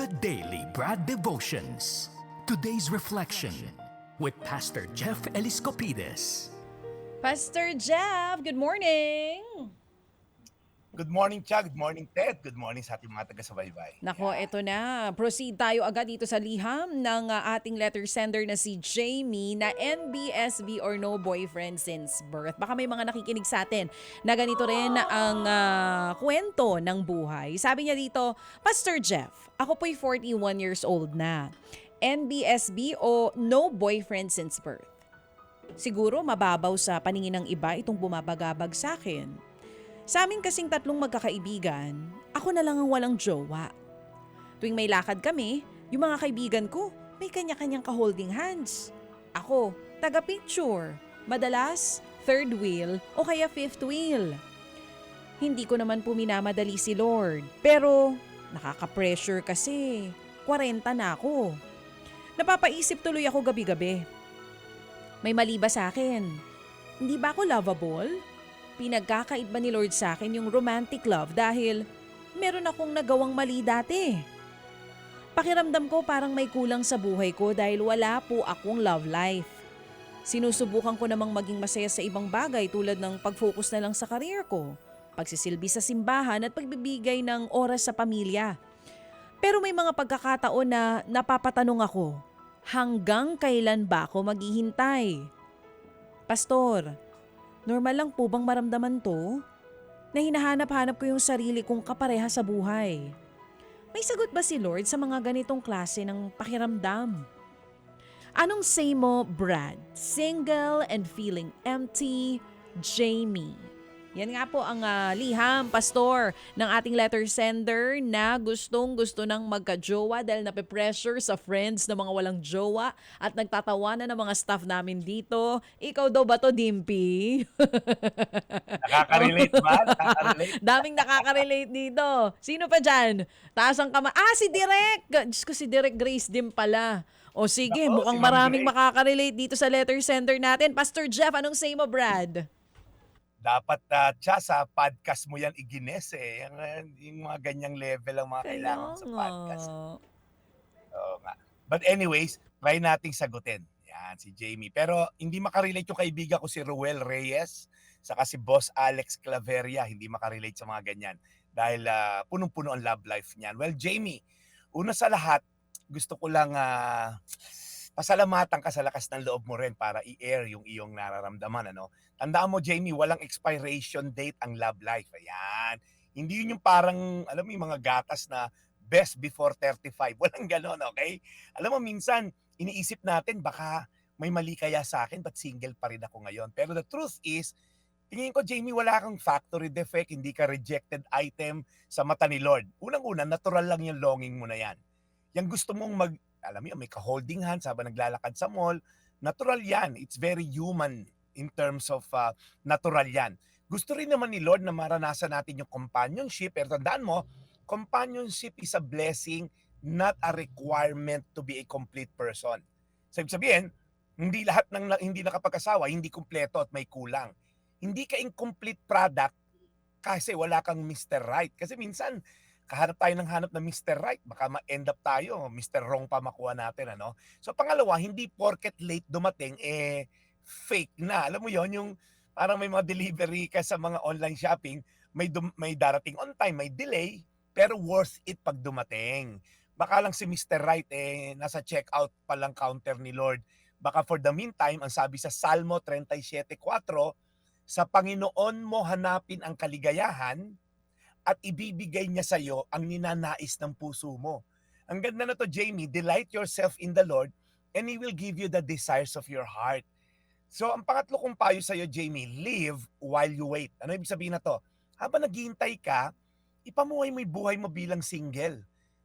The Daily Brad Devotions. Today's reflection with Pastor Jeff Eliscopides. Pastor Jeff, good morning! Good morning, Cha. Good morning, Ted. Good morning sa ating mga taga-subaybay. Nako, eto na. Proceed tayo agad dito sa liham ng uh, ating letter sender na si Jamie na NBSB or no boyfriend since birth. Baka may mga nakikinig sa atin na ganito rin ang uh, kwento ng buhay. Sabi niya dito, Pastor Jeff, ako po'y 41 years old na. NBSB o no boyfriend since birth. Siguro mababaw sa paningin ng iba itong bumabagabag sa akin. Sa amin kasing tatlong magkakaibigan, ako na lang ang walang jowa. Tuwing may lakad kami, yung mga kaibigan ko, may kanya-kanyang ka-holding hands. Ako, taga-picture. Madalas, third wheel o kaya fifth wheel. Hindi ko naman po minamadali si Lord. Pero, nakaka-pressure kasi. 40 na ako. Napapaisip tuloy ako gabi-gabi. May mali ba sa akin? Hindi ba ako lovable? Pinagkakait ba ni Lord sa akin yung romantic love dahil meron akong nagawang mali dati? Pakiramdam ko parang may kulang sa buhay ko dahil wala po akong love life. Sinusubukan ko namang maging masaya sa ibang bagay tulad ng pag-focus na lang sa career ko, pagsisilbi sa simbahan at pagbibigay ng oras sa pamilya. Pero may mga pagkakataon na napapatanong ako, hanggang kailan ba ako maghihintay? Pastor, normal lang po bang maramdaman to? Na hinahanap-hanap ko yung sarili kong kapareha sa buhay. May sagot ba si Lord sa mga ganitong klase ng pakiramdam? Anong say mo, Brad? Single and feeling empty, Jamie. Yan nga po ang ah, liham, pastor, ng ating letter sender na gustong gusto ng magka-jowa dahil nape-pressure sa friends na mga walang jowa at nagtatawanan ng mga staff namin dito. Ikaw daw ba to, Dimpy? Nakaka-relate ba? Nakaka-relate? Daming nakaka-relate dito. Sino pa dyan? Taas ang kamay. Ah, si Direk! Diyos ko, si Direk Grace din pala. O sige, Nako, mukhang si maraming Grace. makaka-relate dito sa letter sender natin. Pastor Jeff, anong say mo, Brad? Dapat, uh, Cha, sa podcast mo yan igines eh. Yung, uh, yung mga ganyang level ang mga kailangan sa podcast. Oo nga. But anyways, try nating sagutin. Yan, si Jamie. Pero hindi makarelate yung kaibigan ko si Ruel Reyes, saka si Boss Alex Claveria, hindi makarelate sa mga ganyan. Dahil ah, punong-puno ang love life niyan. Well, Jamie, una sa lahat, gusto ko lang ah, pasalamatan ka sa lakas ng loob mo rin para i-air yung iyong nararamdaman. Ano? Tandaan mo, Jamie, walang expiration date ang love life. Ayan. Hindi yun yung parang, alam mo yung mga gatas na best before 35. Walang ganon, okay? Alam mo, minsan, iniisip natin, baka may mali kaya sa akin, but single pa rin ako ngayon. Pero the truth is, tingin ko, Jamie, wala kang factory defect, hindi ka rejected item sa mata ni Lord. Unang-una, natural lang yung longing mo na yan. Yung gusto mong mag, alam mo may ka-holding hands habang naglalakad sa mall, natural yan. It's very human in terms of uh, natural yan. Gusto rin naman ni Lord na maranasan natin yung companionship, pero tandaan mo, companionship is a blessing, not a requirement to be a complete person. So, ibig sabihin, hindi lahat ng hindi nakapag-asawa, hindi kumpleto at may kulang. Hindi ka incomplete product kasi wala kang Mr. Right. Kasi minsan, kahanap tayo ng hanap na Mr. Right, baka ma-end up tayo, Mr. Wrong pa makuha natin. Ano? So pangalawa, hindi porket late dumating, eh, fake na. Alam mo yon yung parang may mga delivery ka sa mga online shopping, may, dum- may darating on time, may delay, pero worth it pag dumating. Baka lang si Mr. Right, eh, nasa checkout pa lang counter ni Lord. Baka for the meantime, ang sabi sa Salmo 37.4, sa Panginoon mo hanapin ang kaligayahan at ibibigay niya sa iyo ang ninanais ng puso mo. Ang ganda na to, Jamie, delight yourself in the Lord and He will give you the desires of your heart. So, ang pangatlo kong payo sa iyo, Jamie, live while you wait. Ano ibig sabihin na to? Habang naghihintay ka, ipamuhay mo yung buhay mo bilang single.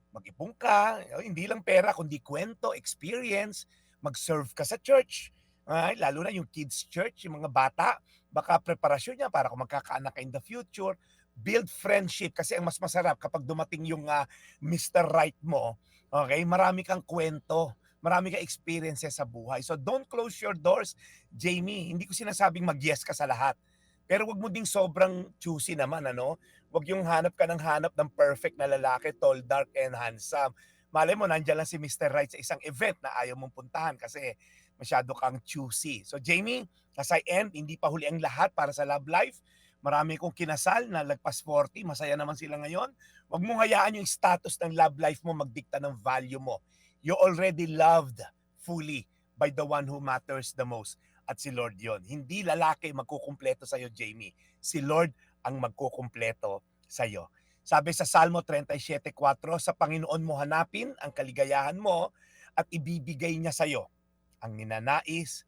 Mag-ipon ka, oh, hindi lang pera, kundi kwento, experience, mag-serve ka sa church. Ay, lalo na yung kids church, yung mga bata, baka preparasyon niya para kung magkakaanak ka in the future, build friendship kasi ang mas masarap kapag dumating yung ah, Mr. Right mo, okay, marami kang kwento, marami kang experiences sa buhay. So don't close your doors, Jamie. Hindi ko sinasabing mag-yes ka sa lahat. Pero wag mo ding sobrang choosy naman, ano? Wag yung hanap ka ng hanap ng perfect na lalaki, tall, dark, and handsome. malay mo, nandiyan lang si Mr. Right sa isang event na ayaw mong puntahan kasi masyado kang choosy. So Jamie, as I end, hindi pa huli ang lahat para sa love life. Marami kong kinasal na lagpas 40, masaya naman sila ngayon. Huwag mong hayaan yung status ng love life mo magdikta ng value mo. You already loved fully by the one who matters the most. At si Lord yon. Hindi lalaki magkukumpleto sa'yo, Jamie. Si Lord ang magkukumpleto sa'yo. Sabi sa Salmo 37.4, sa Panginoon mo hanapin ang kaligayahan mo at ibibigay niya sa'yo ang ninanais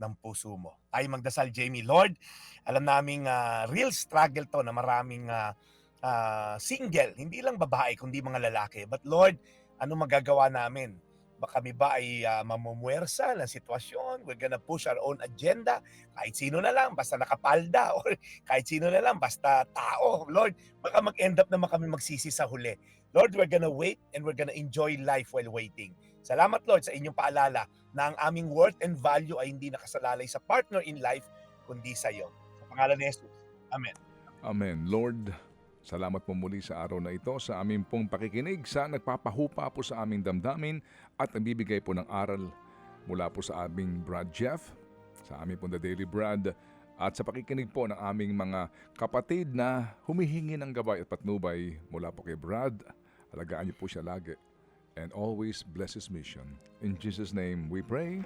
ng puso mo. Ay magdasal, Jamie. Lord, alam naming ah, real struggle to na maraming ah, ah, single, hindi lang babae, kundi mga lalaki. But Lord, ano magagawa namin? Baka kami ba ay uh, mamumuwersa ng sitwasyon? We're gonna push our own agenda. Kahit sino na lang, basta nakapalda. Or kahit sino na lang, basta tao. Lord, baka mag-end up naman kami magsisi sa huli. Lord, we're gonna wait and we're gonna enjoy life while waiting. Salamat Lord sa inyong paalala na ang aming worth and value ay hindi nakasalalay sa partner in life, kundi sa iyo. Sa pangalan ni Jesus. Amen. Amen. Lord, salamat po muli sa araw na ito sa aming pong pakikinig sa nagpapahupa po sa aming damdamin at nagbibigay po ng aral mula po sa aming Brad Jeff, sa aming pong The Daily Brad, at sa pakikinig po ng aming mga kapatid na humihingi ng gabay at patnubay mula po kay Brad. Alagaan niyo po siya lagi. And always bless his mission. In Jesus' name we pray.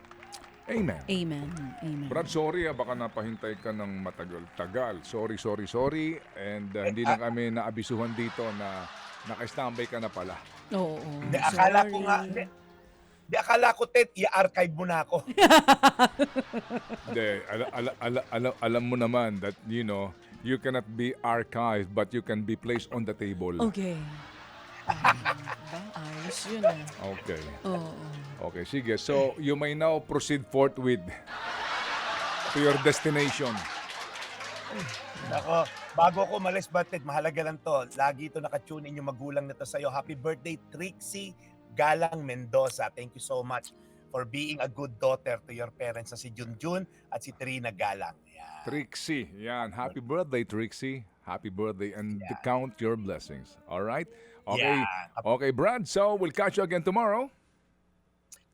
Amen. Amen. Amen. Brad, sorry ah, baka napahintay ka ng matagal-tagal. Sorry, sorry, sorry. And uh, hindi lang kami naabisuhan dito na naka-standby ka na pala. Oo. Hindi, akala ko nga, hindi, hindi, akala ko, Ted, i-archive mo na ako. Hindi, ala, ala, ala, ala, alam mo naman that, you know, you cannot be archived but you can be placed on the table. Okay. Ba? Ayos yun ah. Okay. Oo. Okay, sige. So, you may now proceed forthwith to your destination. Ako, bago ko umalis, but Ted, mahalaga lang to. Lagi ito nakatune in yung magulang na to sa'yo. Happy birthday, Trixie Galang Mendoza. Thank you so much for being a good daughter to your parents na si Junjun at si Trina Galang. Yan. Trixie, yan. Happy birthday, Trixie. Happy birthday and count your blessings. All right? Okay. Yeah. Okay, Brad. So, we'll catch you again tomorrow.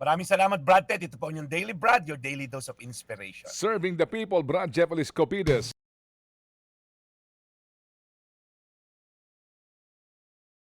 Maraming salamat, Brad Ted. Ito po yung Daily Brad, your daily dose of inspiration. Serving the people, Brad Jeff Copides.